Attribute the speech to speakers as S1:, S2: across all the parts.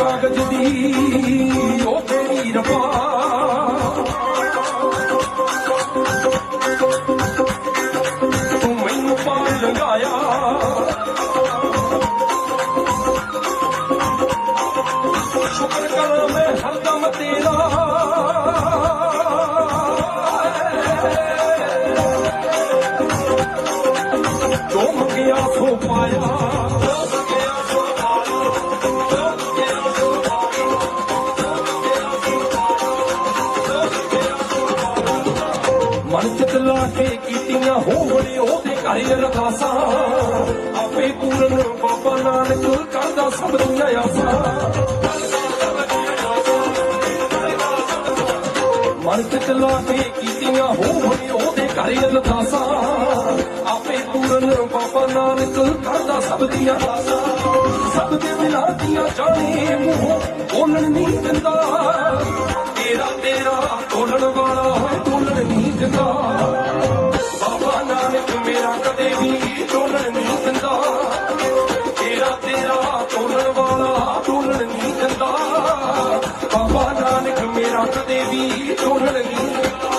S1: ਕਾਗਜ਼ ਦੀ ਉਹ ਤੇਰੀ ਰਫਾ। ਤੂੰ ਮੈਨੂੰ ਪਾਰ ਲਗਾਇਆ ਸ਼ੁਕਰ ਕਰਾਂ ਮੈਂ ਹਰਦਮ ਤੇਰਾ। ਜੋ ਮੰਗਿਆ ਸੋ ਪਾਇਆ। ਮਨ ਚਿਤ ਲਾ ਕੇ ਕੀਤੀਆਂ ਹੋਵੜੇ ਉਹਦੇ ਘਰ ਅਰਦਾਸਾਂ ਆਪੇ ਪੂਰਨ ਬਾਬਾ ਨਾਨਕ ਕਰਦਾ ਸਭ ਦੀਆਂ ਆਸਾਂ ਮਨ ਚਿਤ ਲਾ ਕੇ ਕੀਤੀਆਂ ਹੋਵੜੇ ਉਹਦੇ ਘਰ ਅਰਦਾਸਾਂ ਆਪੇ ਪੂਰਨ ਬਾਬਾ ਨਾਨਕ ਕਰਦਾ ਸਭ ਦੀਆਂ ਆਸਾਂ। ਸਭ ਦੇ ਦਿਲਾਂ ਦੀਆਂ ਜਾਣੇ ਮੂੰਹ ਬੋਲਣ ਨਹੀਂ ਦਿੰਦਾ। ਤੇਰਾ ਤੇਰਾ ਤੋਲਣ ਵਾਲਾ ਹੋਏ ਬਾਬਾ ਨਾਨਕ ਮੇਰਾ ਕਦੇ ਵੀ ਤੋਲਣ ਨਹੀਂ ਦਿੰਦਾ। ਤੇਰਾ ਤੇਰਾ ਤੋਲਣ ਵਾਲਾ ਤੋਲਣ ਨਹੀਂ ਦਿੰਦਾ। ਬਾਬਾ ਨਾਨਕ ਮੇਰਾ ਕਦੇ ਵੀ ਤੋਲਣ ਨਹੀਂ ਦਿੰਦਾ।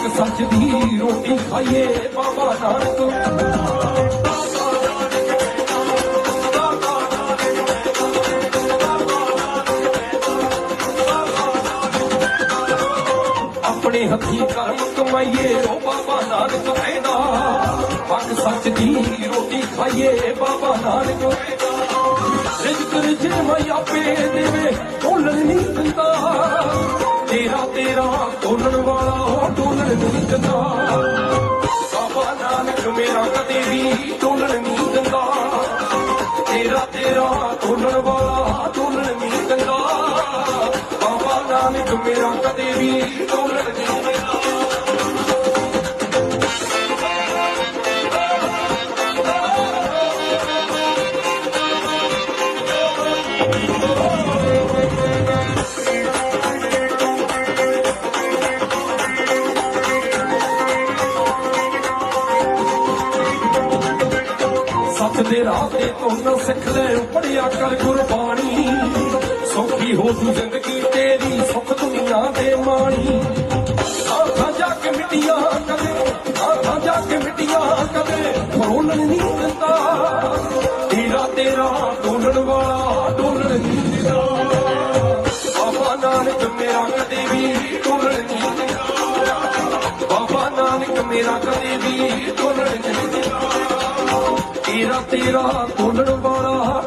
S1: ਹੱਕ ਸੱਚ ਦੀ ਰੋਟੀ ਖਾਈਏ ਬਾਬਾ ਨਾਨਕ ਆਪਣੇ ਹੱਥੀਂ ਕਰਮ ਕਮਾਈਏ ਉਹ ਬਾਬਾ ਨਾਨਕ ਕਹਿੰਦਾ ਹੱਕ ਸੱਚ ਦੀ ਰੋਟੀ ਖਾਈਏ ਬਾਬਾ ਨਾਨਕ ਕਹਿੰਦਾ ਰਿਜ਼ਕ ਰਿਜੇ ਮੈਂ ਆਪੇ ਦੇਵੇ ਢੋਲਣ ਨਹੀਂ ਦਿੰਦਾ। ਤੇਰਾ ਤੇਰਾ ਢੋਲਣ ਵਾਲਾ ਉਹ ਢੋਲਣ ਨਾਨਕ ਮੇਰਾ ਕਦੇ ਵੀ ਢੋਲਣ ਨਹੀਂ ਦਿੰਦਾ। ਤੇਰਾ ਤੇਰਾ ਢੋਲਣ ਵਾਲਾ ਢੋਲਣ ਨਹੀਂ ਦਿੰਦਾ। ਬਾਬਾ ਨਾਨਕ ਮੇਰਾ ਕਦੇ ਵੀ ਢੋਲਣ ਨਹੀਂ ਦਿੰਦਾ। ਦੇ ਰਾਹ ਤੇ ਤੁਰਨ ਸਿੱਖ ਲੈ ਪੜਿਆ ਕਰ ਗੁਰਬਾਣੀ। ਸੌਖੀ ਹੋ ਤੂੰ ਜ਼ਿੰਦਗੀ ਤੇਰੀ, ਸੁਖ ਦੁਨੀਆ ਦੇ ਮਾਣੀ। ਆਖਾਂ ਜਾ ਕੇ ਮਿੱਟੀਆਂ ਕਦੇ, ਆਖਾਂ ਜਾ ਕੇ ਮਿੱਟੀਆਂ ਕਦੇ ਫਰੋਲਣ ਨਹੀਂ ਦਿੰਦਾ। ਤੇਰਾ ਤੇਰਾ ਡੋਲਣ ਵਾਲਾ, ਡੋਲਣ ਨਹੀਂ ਦਿੰਦਾ। ਬਾਬਾ ਨਾਨਕ ਮੇਰਾ ਕਦੇ ਵੀ ਡੋਲਣ ਨਹੀਂ ਦਿੰਦਾ। ਬਾਬਾ ਨਾਨਕ ਮੇਰਾ ਕਦੇ ਵੀ ਡੋਲਣ ਨਹੀਂ ਵਾਲਾ